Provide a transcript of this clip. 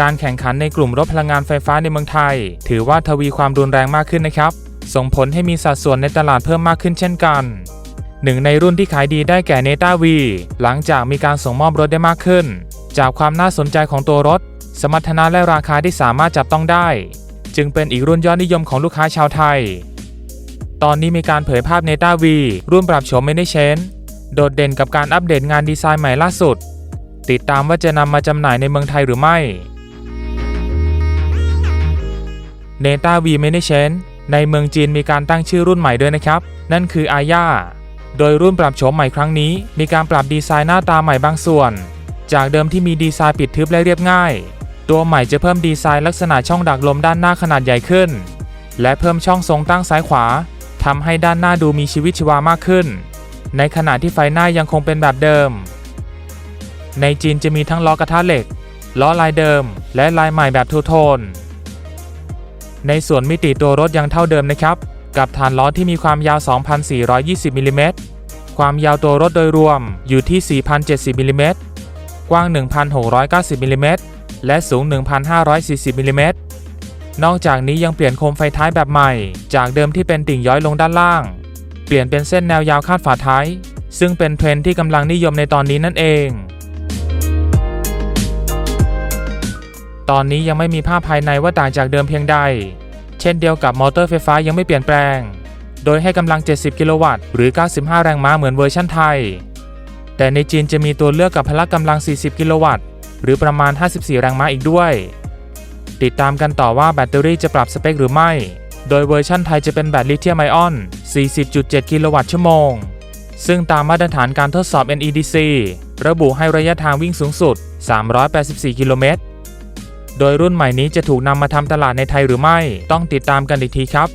การแข่งขันในกลุ่มรถพลังงานไฟฟ้าในเมืองไทย ถือว่าทวีความรุนแรงมากขึ้นนะครับ ส่งผลให้มีสัดส่วนในตลาดเพิ่มมากขึ้นเช่นกันหนึ่งในรุ่นที่ขายดีได้แก่เนต้าวีหลังจากมีการส่งมอบรถได้มากขึ้น จากความน่าสนใจของตัวรถ สมรรถนะและราคาที่สามารถจับต้องได้ จึงเป็นอีกรุ่นยอดนิยมของลูกค้าชาวไทย ตอนนี้มีการเผยภาพเนต้าวีรุ่นปรับโฉมไม่ได้เชนโดดเด่นกับการอัปเดตงานดีไซน์ใหม่ล่าสุด ติดตามว่าจะนำมาจำหน่ายในเมืองไทยหรือไม่ เนต้าวีไม่ได้เชนในเมืองจีนมีการตั้งชื่อรุ่นใหม่ด้วยนะครับ นั่นคืออาย่าโดยรุ่นปรับโฉมใหม่ครั้งนี้ มีการปรับดีไซน์หน้าตาใหม่บางส่วน จากเดิมที่มีดีไซน์ปิดทึบและเรียบง่าย ตัวใหม่จะเพิ่มดีไซน์ลักษณะช่องดักลมด้านหน้าขนาดใหญ่ขึ้น และเพิ่มช่องทรงตั้งซ้ายขวาทำให้ด้านหน้าดูมีชีวิตชีวามากขึ้น ในขณะที่ไฟหน้ายังคงเป็นแบบเดิม ในจีนจะมีทั้งล้อกระทะเหล็ก ล้อลายเดิม และลายใหม่แบบทูโทน ในส่วนมิติตัวรถยังเท่าเดิมนะครับ กับฐานล้อที่มีความยาว 2,420มิลลิเมตรความยาวตัวรถโดยรวมอยู่ที่ 4,070มิลลิเมตรกว้าง 1,690มิลลิเมตรและสูง 1,540มิลลิเมตรนอกจากนี้ยังเปลี่ยนโคมไฟท้ายแบบใหม่ จากเดิมที่เป็นติ่งย้อยลงด้านล่าง เปลี่ยนเป็นเส้นแนวยาวคาดฝาท้าย ซึ่งเป็นเทรนด์ที่กำลังนิยมในตอนนี้นั่นเอง ตอนนี้ยังไม่มีภาพภายในว่าต่างจากเดิมเพียงใด เช่นเดียวกับมอเตอร์ไฟฟ้ายังไม่เปลี่ยนแปลง โดยให้กำลัง 70 กิโลวัตต์ หรือ 95 แรงม้าเหมือนเวอร์ชั่นไทย แต่ในจีนจะมีตัวเลือกกับพละกำลัง 40 กิโลวัตต์ หรือประมาณ 54 แรงม้าอีกด้วย ติดตามกันต่อว่าแบตเตอรี่จะปรับสเปคหรือไม่ โดยเวอร์ชั่นไทยจะเป็นแบตลิเธียมไอออน 40.7 กิโลวัตต์ชั่วโมง ซึ่งตามมาตรฐานการทดสอบ NEDC ระบุให้ระยะทางวิ่งสูงสุด 384 กิโลเมตร โดยรุ่นใหม่นี้จะถูกนำมาทำตลาดในไทยหรือไม่ ต้องติดตามกันอีกทีครับ